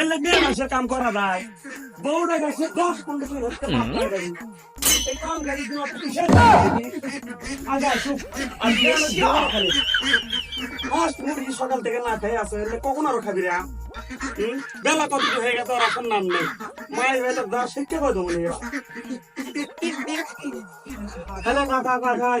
এলে মেয়ে মানুষের কাম করা যায়? বউটা গেছে দশ মুরগি সকাল থেকে না খেয়ে আছে, এলে কখন আরও খাবি রে? বেলা কত হয়ে গেছে আর এখন নাম নেই। মাই বেলা দশ শিখতে কত মনে হয় হ্যালো না কা কা খাই।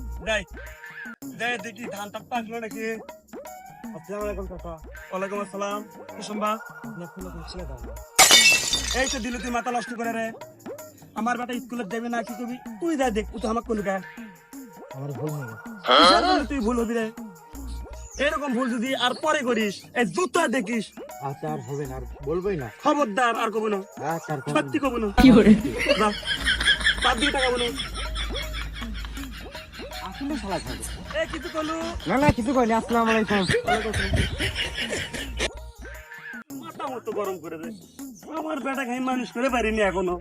যাই যাই দেখি ধানটা পাকলো নাকি আসসালামু আলাইকুম কাকা ওয়ালাইকুম আসসালাম কুসুম্বা এই তো দিল তুই মাথা নষ্ট করে রে আমার বেটা স্কুলে দেবে না কি করবি তুই যা দেখ তুই আমার কোন গায়ে আমার ভুল হয়ে তুই ভুল হবি রে এরকম ভুল যদি আর পরে করিস এই জুতা দেখিস আচ্ছা আর হবে না আর বলবোই না খবরদার আর কবো না আচ্ছা সত্যি না। কবো না যা, বাদ দিয়ে টাকা বলো শালা এ কিছু করলু? না না কিছু কইনি আসসালামু আলাইকুম। মাথা মতো গরম করে দে। আমার বেটা খাই মানুষ করে পারিনি এখনও।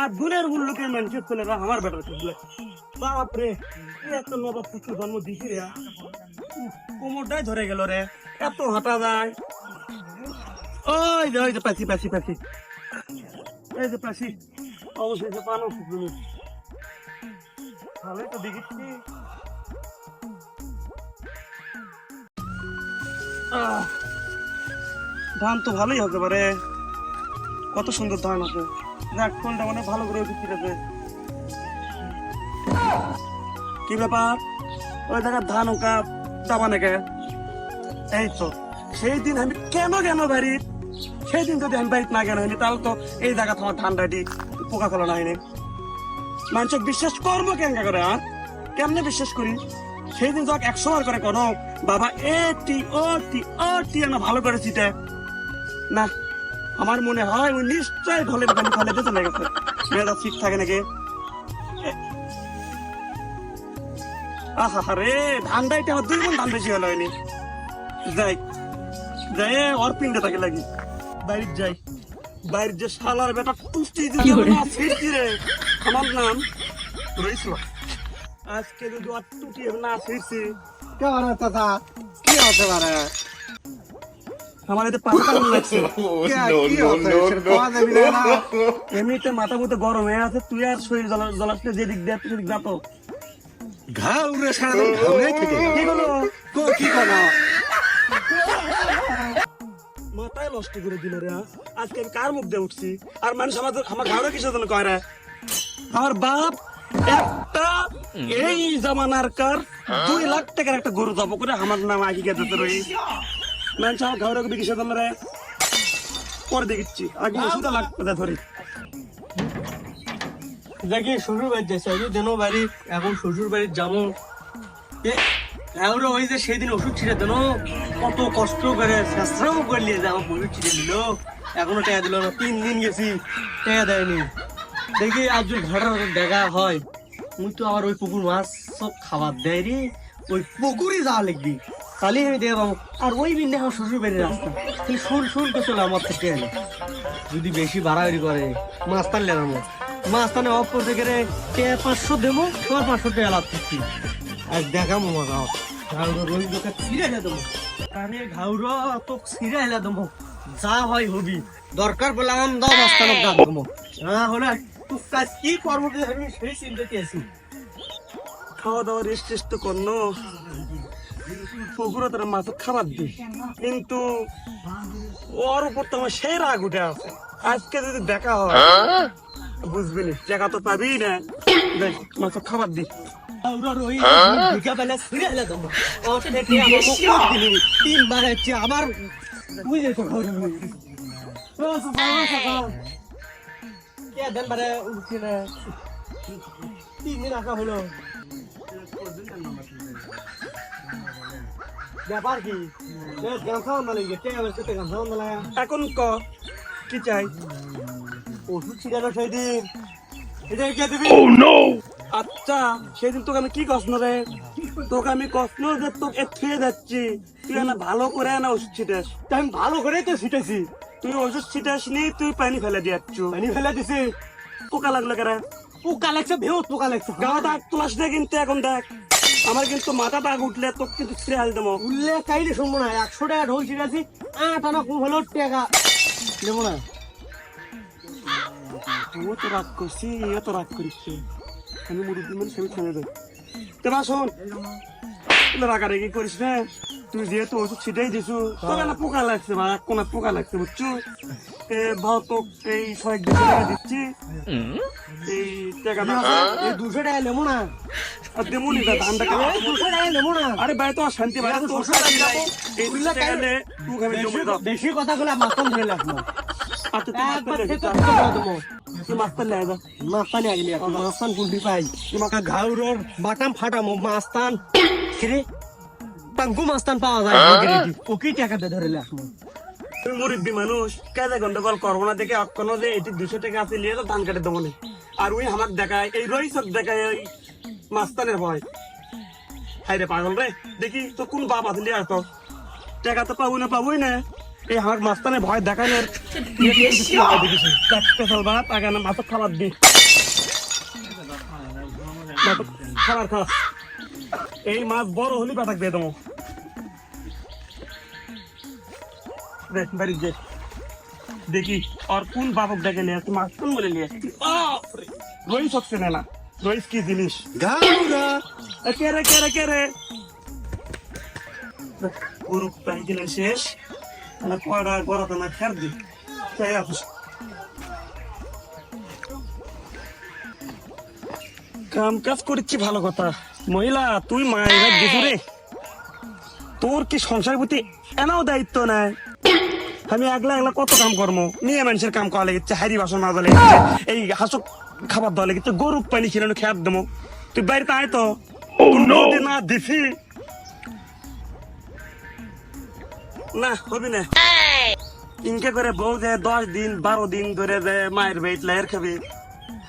আর দূরের মূল্য লোকের মানুষের ছেলেরা আমার বেটার ছেলে বাপরে এত নবাব পুত্র জন্ম দিছি রে। কোমরটাই ধরে গেল রে। এত হাঁটা যায়। ওই যে ওই যে পাখি পাখি পাখি এই যে পাখি অবশেষে পানো তো আহ, ধান তো ভালোই হতে পারে কত সুন্দর ধান আছে দেখ, কোনটা মানে ভালো করে বিক্রি আছে কি ব্যাপার? ওই দেখা, ধান ওকা চাবা নাকি? এই তো, সেই দিন আমি কেন কেন বাড়ি? সেই দিন যদি আমি বাড়িতে না কেন হয়নি, তাহলে তো এই জায়গা তোমার ধান ঠান্ডাটি পোকা ফেলা হয়নি। মানুষ বিশ্বাস করব কেন করে আর কেমনে বিশ্বাস করি? সেই দিন যাক একশো বার করে করো বাবা এ টি ও টি ও টি না ভালো করে চিটে না আমার মনে হয় ওই নিশ্চয় ঢলে পানি ফেলে দিয়ে চলে গেছে। মেয়েরা ঠিক থাকে নাকি? আহা রে এটা আমার দুই গুণ ধান বেশি হলো হয়নি যাই যাই ওর পিন্ডে থাকে লাগি। বাইরে যাই বাইরে যে শালার বেটা পুষ্টি দিতে না ফিরতি রে আমার নাম? রইছিল। আজকে যদি আর টুটি না ফিরছি কে হতে পারে আমার এতে পাতা লাগছে। এমনিতে মাথা মতো গরম হয়ে আছে তুই আর শরীর জ্বালা যেদিক দেখ সেদিক যাতো ঘা উড়ে সারাদিন থেকে। কি হলো? তো কি করো? মাথায় নষ্ট করে দিল রে? আজকে আমি কার মুখ দিয়ে উঠছি? আর মানুষ আমাদের আমার ঘরে কিসের জন্য কয় রে? আমার বাপ একটা এই জামানার কার দুই লাখ টাকার একটা গরু জব করে আমার নাম আগে গেছে তো রই মানুষ আমার ঘরে কিসের জন্য পরে দেখিচ্ছি। আগে ওষুধ লাগবে ধরি। দেখি, শ্বশুর বাড়ি যাচ্ছে। আমি দেনো বাড়ি, এখন শ্বশুর বাড়ির যাব। ওই যে সেদিন ওষুধ ছিঁড়ে দেন। কত কষ্ট করে চেষ্টাও করলি যে আমার ওষুধ ছিঁড়ে দিল। এখনও টাকা দিল না। তিন দিন গেছি টাকা দেয়নি। দেখি আজ ঘাটার দেখা হয়, মুই তো আবার ওই পুকুর মাছ সব খাবার দেয় রে। ওই পুকুরই যাওয়া লিখবি তাহলে আমি দেখে পাবো। আর ওই বিন দেখো শ্বশুর বাড়ির রাস্তা। তাহলে শুন শুন তো চলে আমার থেকে। যদি বেশি বাড়াবাড়ি করে, মাছ টানলে আমার মাছ। টানে অফ করতে গেলে টাকা পাঁচশো দেবো? তোমার পাঁচশো টাকা লাভ করছি। আর দেখাবো মজা ঘাউরো রোজ দোকান ছিঁড়ে হেলে দেবো। কানে ঘাউরো তো ছিঁড়ে হেলে দেবো। যা হয় হবি। দরকার বলে আম দাও মাঝখানে গান দেবো। না হলে তুই কাজ কি করব আমি সেই চিন্তাতে আছি? খাওয়া দাওয়া রেস্ট টেস্ট তো করনো পুকুরে তারা মাছ খাবার দিই। কিন্তু ওর উপর তো আমার সেই রাগ উঠে আছে। আজকে যদি দেখা হয় বুঝবি নি টাকা তো পাবি না। দেখ মাছ খাবার দি দেবো আমার মুখ কে দেন বারে উঠছে না তিন দিন আঁকা হলো। ব্যাপার কি? গান খাওয়ান না লাগে টেকা বেশ করতে গান খাওয়ান না লাগে এখন ক? কি চাই? ওষুধ ছিটানো সেই দিন। এটা কে দিবি? আচ্ছা সেদিন তোকে আমি কি কষ্ট রে? তোকে আমি কষ্ট যে তোকে থুয়ে যাচ্ছি। তুই না ভালো করে না ওষুধ ছিটাস। তা আমি ভালো করেই তো ছিটেছি। তুই ওষুধ ছিটাস নি তুই পানি ফেলে দিয়াচ্ছ পানি ফেলে দিছি। পোকা লাগল কেরা পোকা লাগছে ভেউ পোকা লাগছে। গাও দাগ তুলাস না কিন্তু এখন দেখ। আমার কিন্তু মাথা দাগ উঠলে তোকে কিন্তু সিরিয়াল দেবো। কাইলে শুনব না একশো টাকা ঢোল ছিটাছি আট আনা কম হলেও টাকা। নেব না। ও তো রাগ করছি তো রাগ করিচ্ছে। আমি মুরব্বী মানে সেমি খেলে দেব তো বা শোন রাগারাগি করিস না। তুই যেহেতু ওষুধ ছিটাই দিছু তোকে না পোকা লাগছে বা কোন পোকা লাগছে বুঝছ? এ ভাও তো এই ছয় টাকা দিচ্ছি। এই টাকাটা এই দুশো টাকা নেব না। আর দেবো নি এই দুশো টাকা নেব না। আরে ভাই তো শান্তি ভাই টাকা দাও। বেশি কথা বলে মাখন ধরে লাগল আচ্ছা মাস্তানি ফাটামো মাস্তান। পাঙ্কু মাস্তান পাওয়া যায়। গিরিটি ওকে টাকাতে ধরে লাগল তুমি মুরব্বী মানুষ কাজে গন্ডগোল করব না দেখে অক্ষণ যে এটি দুশো টাকা আছে নিয়ে তো ধান কাটে দেবো আর ওই আমাক দেখায় এই রই সব দেখায় ওই মাস্তানের ভয় হাই রে পাগল রে দেখি তো কোন বাপ আসলে আর তো টাকা তো পাবো না পাবোই না। এই আমার মাস্তানের ভয় দেখায় না। সাল বাপ। আগে না মাথা খাবার দি। খাবার খা এই মাছ বড় হলি পাঠাক দিয়ে দেবো। দেখি আর কোন বাবক ডেকে নিয়ে আসছি মাছ কোন বলে নিয়ে আসছি হচ্ছে না রইস কি জিনিস? ঘাউরা এ, কে রে কে রে গরু পাই দিলেন শেষ না কয়টা গড়াতে না খের দি। তাই আসিস কাম কাজ করছি ভালো কথা। মহিলা তুই মায়ের দিছু রে। তোর কি সংসার প্রতি এনাও দায়িত্ব নাই? আমি একলা একলা কত কাম কর্ম? মেয়ে মানুষের কাম করা লেগেছে হারি বাসন মাজা লেগেছে এই হাসক খাবার দেওয়া লেগেছে গরু পানি খিলানো খেয়ার দেবো। তুই বাড়িতে আয় তো। যদি না দিছি। না হবি না। ইনকে করে বউ যে দশ দিন বারো দিন ধরে যে মায়ের বেট লাইয়ের খাবে।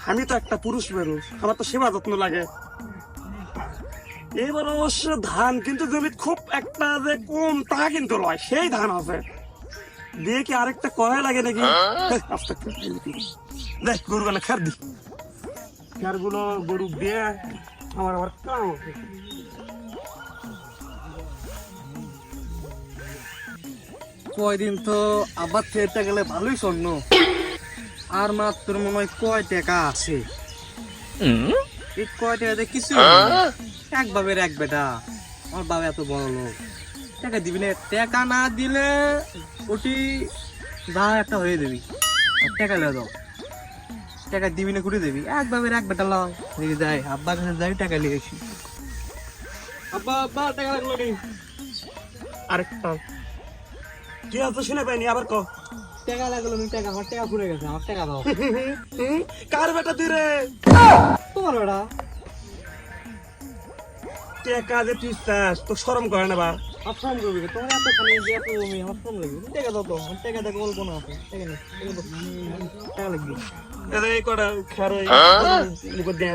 আমি তো একটা পুরুষ মানুষ আমার তো সেবা যত্ন লাগে। এবার অবশ্য ধান কিন্তু জমি খুব একটা যে কম তা কিন্তু লয় সেই ধান আছে। দিয়ে কি আরেকটা কয় লাগে নাকি? আস্তে দেখ গরু গেলে খার দি। খারগুলো গরু দিয়ে আমার আবার কাম কয়দিন তো আবার খেতে গেলে ভালোই স্বর্ণ আর মাত্র মনে হয় কয় টাকা আছে? এই কয় টাকাতে কিছু এক বাবের এক বেটা। আমার বাবা এত বড় লোক। টাকা দিবি না টাকা না দিলে ওটি যা একটা হয়ে দিবি আর টাকা লে দাও। টাকা দিবি না করে দিবি। এক বাবের এক বেটা লাও। দেখি যাই আব্বা কাছে যাই টাকা নিয়ে আসি। আব্বা আব্বা টাকা লাগল নেই আরেকটা কি আছে শুনে পাইনি আবার ক টাকা লাগল আমি টাকা আমার টাকা ফুরে গেছে আমার টাকা দাও। কার বেটা তুই রে? তোমার বেটা? টেকা যে তুই চাস তো সরম করে না বা? আমার করবি তোমার এত খালি যে এত জমি আমার লাগবে টাকা দাও তো আমার টাকা দেখো অল্প না আছে টাকা নেই টাকা লাগবে। এদের এই কটা খের ওই মুখে দিয়ে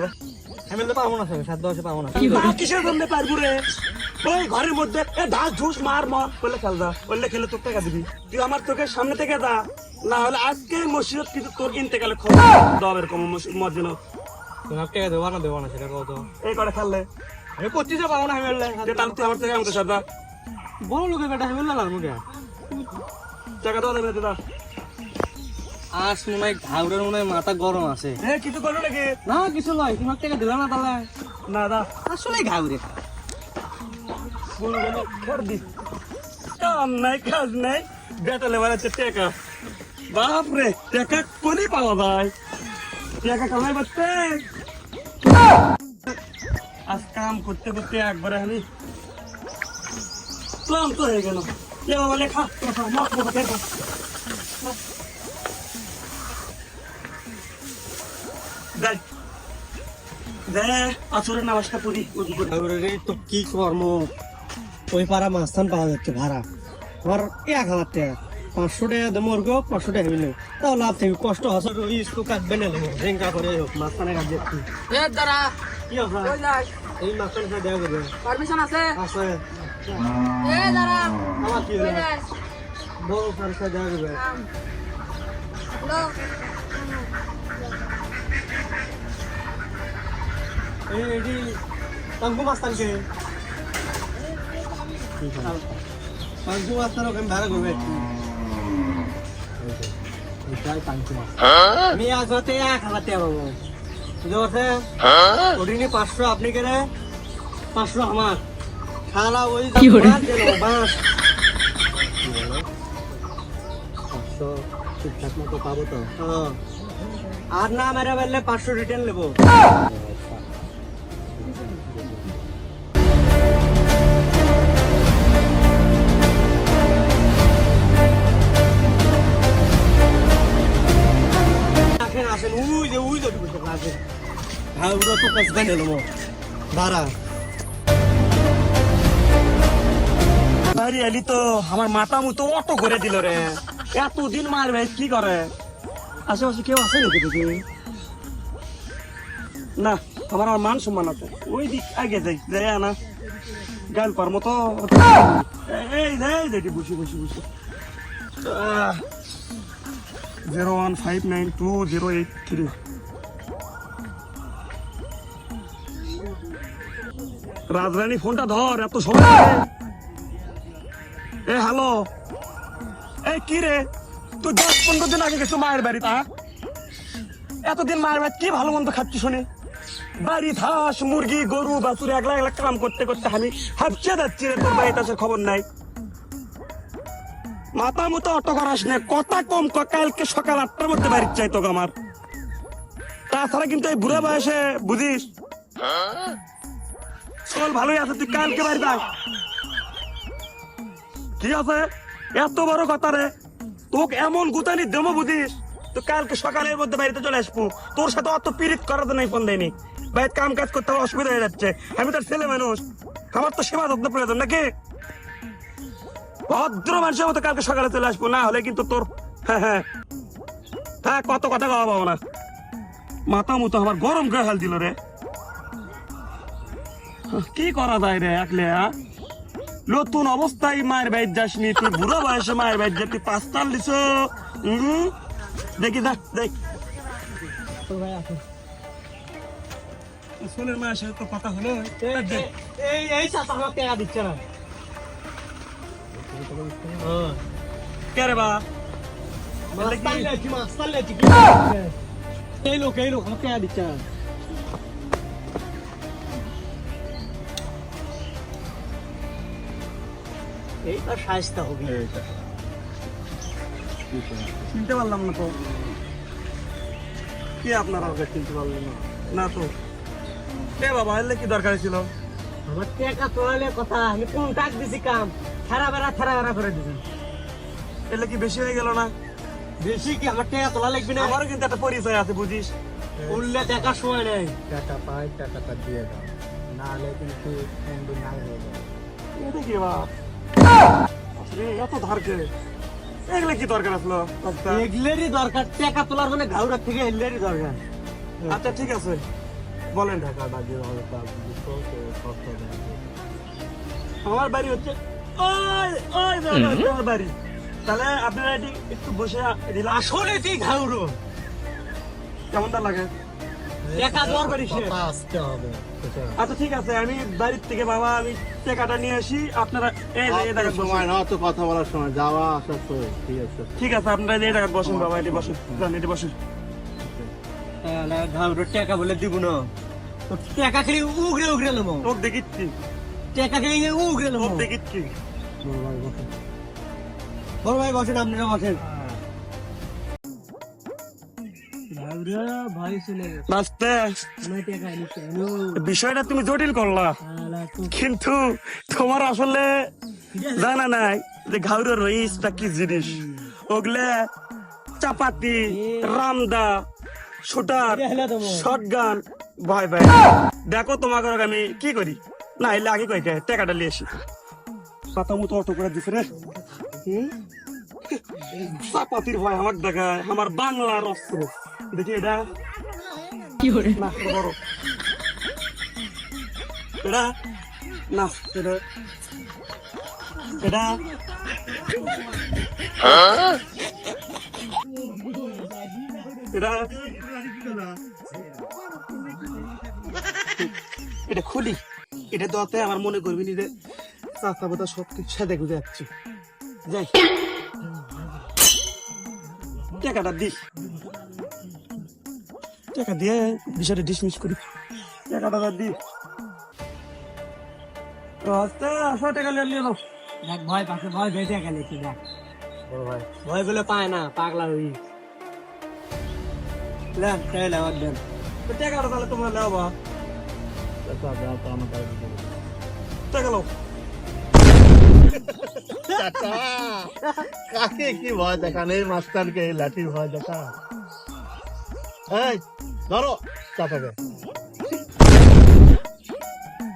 আমি তো পাবো না স্যার সাত দশে পাবো না। কিসের জন্য পারব রে? ওই ঘরের মধ্যে এ ঢাস ঝুস মার মার বললে খেল যা বললে খেলে তোর টাকা দিবি। তুই আমার চোখের সামনে থেকে যা না হলে আজকে মসজিদ কিন্তু তোর ইন্তেকালে খবর দাও এরকম মসজিদ তোমার টাকা দেবো না দেবো না সেটা কত এই কটা খেললে আমি পঁচিশে পাবো না যে তাহলে তুই আমার থেকে আমাকে সাদা বড় লোকের বেটা বললাম মুখে টাকা দাও দেবে দাদা আজ মনে হয় ঘাউরের মনে মাথা গরম আছে। হ্যাঁ কিছু করল নাকি? না কিছু নয় তোমার টাকা দিলাম না তাহলে। না দা। আসলে ঘাউরে। কাম নাই হয়ে গেল এ বাবা দেখ দেখ আসরের নামাজটা পড়ি তো কি কর্ম? ওই পাড়া মাস্তান পাওয়া যাচ্ছে ভাড়া। আমার এক হাজার টাকা। পাঁচশো টাকা দেবো ওর গো পাঁচশো টাকা মিলে তাও লাভ থাকবে কষ্ট হসে ওই স্কুল কাটবে না রেঙ্কা করে হোক মাস্তানে কাটবে একটু এ দাঁড়া। কি হবে কই যাস এই সাথে দেখা করবে। পারমিশন আছে? আছে। আমার কি দেখা করবে। এই এটি তঙ্কু ওখানে ভাড়া করবে একটু আমি আজ রাতে এক হাজার টাকা পাবো বুঝতে পারছেন ওটি নিয়ে পাঁচশো আপনি কেনে পাঁচশো আমার সারা ওই পাঁচশো ঠিকঠাক মতো পাবো তো আর না মেরে ফেললে পাঁচশো রিটার্ন নেব ওরা তো গান এলো দাঁড়া। বাড়ি এলি তো, আমার মাথা মতো অটো করে দিল রে। এতদিন মারবে কি করে? আশেপাশে কেউ আছে নাকি দেখি? না, আমার আমার মান সম্মান আছে। ওই দিক আগে যাই যাই না গান পার মতো। এই এই, দেখি, বসি বসি বসি। Zero one five nine two zero eight three Rajrani, ফোনটা ধর, এত সময় এ, হ্যালো। এই কি রে? তুই দশ পনেরো দিন আগে গেছো মায়ের বাড়ি তা এতদিন মায়ের বাড়ি কি ভালো মন্দ খাচ্ছি শুনে? বাড়ি হাঁস মুরগি, গরু, বাছুর, একলা একলা কাম করতে করতে আমি হাফছে যাচ্ছি রে, তোর বাড়িতে আসার খবর নাই। মাথা মতো অটো করাস নে, কথা কম কালকে সকাল আটটার মধ্যে বাড়ির চাই তোকে আমার। তাছাড়া কিন্তু এই বুড়া বয়সে বুঝিস চল, ভালোই আছে, তুই কালকে বাড়ি যাস কি আছে? এত বড় কথা রে। তোকে এমন গুতানি দেবো বুঝিস? তো কালকে সকালের মধ্যে বাড়িতে চলে আসব। তোর সাথে অত পিরিত করার তো নাই ফোন দেয়নি বাড়িতে কাম কাজ করতে আমার অসুবিধা হয়ে যাচ্ছে। আমি তোর ছেলে মানুষ। আমার তো সেবা যত্ন প্রয়োজন নাকি? ভদ্র মানুষের মতো কালকে সকালে চলে আসব। না হলে কিন্তু তোর হ্যাঁ হ্যাঁ। হ্যাঁ কত কথা কওয়া পাবো না। মাথা মতো আমার গরম করে হাল দিল রে। কি করা যায় রে একলে হ্যাঁ? নতুন অবস্থায় মায়ের বাইর যাসনি তুই বুড়ো বয়সে মায়ের বাইর যা তুই পাঁচতাল দিছ? দেখি দেখ দেখ। সোলের মায়ের সাথে তো কথা হলো। এই এই চাচা আমার টাকা দিচ্ছে না। কে রে বা মাস্তান লেছি মাস্তান লেছি। এই লোক এই লোক আমার টাকা দিচ্ছে না। এইটা সাজতে হবে। চিনতে পারলাম না তো। কি আপনারা ওকে চিনতে পারলেন না? না তো। কে বাবা এলে কি দরকার ছিল? আমার টাকা তোলালে কথা আমি কোন টাক দিছি কাম? খারা বেড়া খারা বেড়া করে দিছি এলে কি বেশি হয়ে গেল না? বেশি কি আমার টাকা তোলা লাগবে না? আমারও কিন্তু একটা পরিচয় আছে বুঝিস? উঠলে টাকা সময় নেই। টাকা পাই টাকাটা দিয়ে দাও। কিন্তু নাই হয়ে যাবে। এটা কি বাপ? আসলে এত ধার কে? এগুলো কি দরকার আসলো? আচ্ছা দরকার টাকা তোলার মানে ঘাউড়ার থেকে এগলেরই দরকার। আচ্ছা ঠিক আছে। বলেন কষ্ট দেয় আমার বাড়ি হচ্ছে ওই ওই আমার বাড়ি। তাহলে আপনারা একটু বসে রিল্যাক্স আসলে তুই ঘাউড়ো। কেমনটা লাগে? টাকা আসতে হবে আচ্ছা ঠিক আছে আমি বাড়ির থেকে বাবা আমি টাকাটা নিয়ে আসি আপনারা এই যে এই জায়গায় সময় না তো কথা বলার সময় যাওয়া তো ঠিক আছে। ঠিক আছে আপনারা এই বসুন বাবা এটি বসুন এটি বসুন। না টাকা বলে দিব না। তো টাকা খেলে উগরে উগরে নেব তোক দেখিচ্ছি টাকা খেলে উগরে তোক দেখিচ্ছি বড় ভাই বসেন। আপনারা বসেন ভাই বিষয়টা তুমি জটিল করলা। কিন্তু তোমার আসলে জানা নাই যে ঘাউরের রইসটা কি জিনিস। ওগুলা চাপাতি রামদা শুটার শটগান ভাই ভাই দেখো তোমাকে আমি কি করি? না এলে আগে কই টাকাটা নিয়ে আসি। পাতা মতো অটো করে দিছে রে। চাপাতির ভয় আমার দেখায়। আমার বাংলার অস্ত্র। দেখি এটা। না এটা বড়। এটা? না এটা এটা? এটা? এটা খুলি। এটা দতে আমার মনে করবি নি যে চাচা বোধা সব কিছু সাথে গুজে যাচ্ছি যাই। টাকাটা দিস। টাকা দিয়ে বিষয়টা ডিসমিস করি। টাকাটা তো দি আস্তে আসো টাকা নিয়ে দেখ, ভয় পাচ্ছে, ভয় বেঁচে গেলে কি দেখ। বড় ভাই, ভয় পেলে পায় না, পাগলা হই। লেন দেন। তো টাকাটা তাহলে তোমরা বা তো। টাকা কাকে কি ভয় মাস্টারকে লাঠির ভয় দেখা। এই ধরো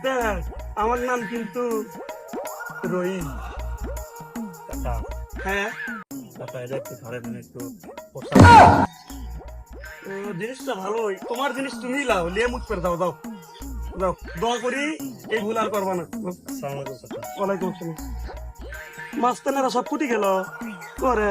দেখ আমার নাম কিন্তু রহিম। হ্যাঁ? এটা একটু ধরেন একটু জিনিসটা ভালোই। তোমার জিনিস তুমি লাও লিয়ে মুখ করে দাও দাও। দাও দোয়া করি এই ভুল আর করবা না। ওয়ালাইকুম আসসালাম। মাস্তানেরা সব কুটি গেল করে।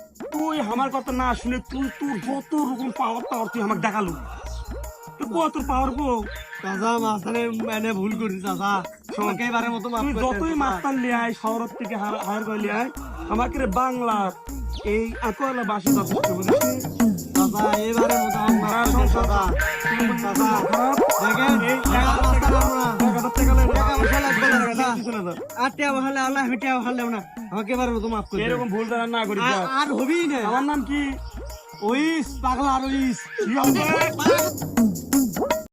তুই আমার কথা না শুনে তুই তোর যত রকম পাওয়ার পাওয়ার তুই আমাকে দেখালু। তুই কত পাওয়ার গো? চাচা মানে ভুল করি চাচা। তোমাকে এবারের মতো তুই যতই। মাস্তান লিয়ে আয় শহর থেকে হায়ার করে আয় আমাকে বাংলার এই আকোয়ালা বাসি দশ চাচা এবারের মতো দেন, চাচা চাচা দেখেন আমরা। পয়সা লাগবে না, টিয়া ভালো আল্লাহ ভালো না আমাকে এবারের মতো মাফ করে এরকম ভুল যেন না করি আর- হবেই না। আমার নাম কি? ওইস পাগলা আর ওইস। হবে?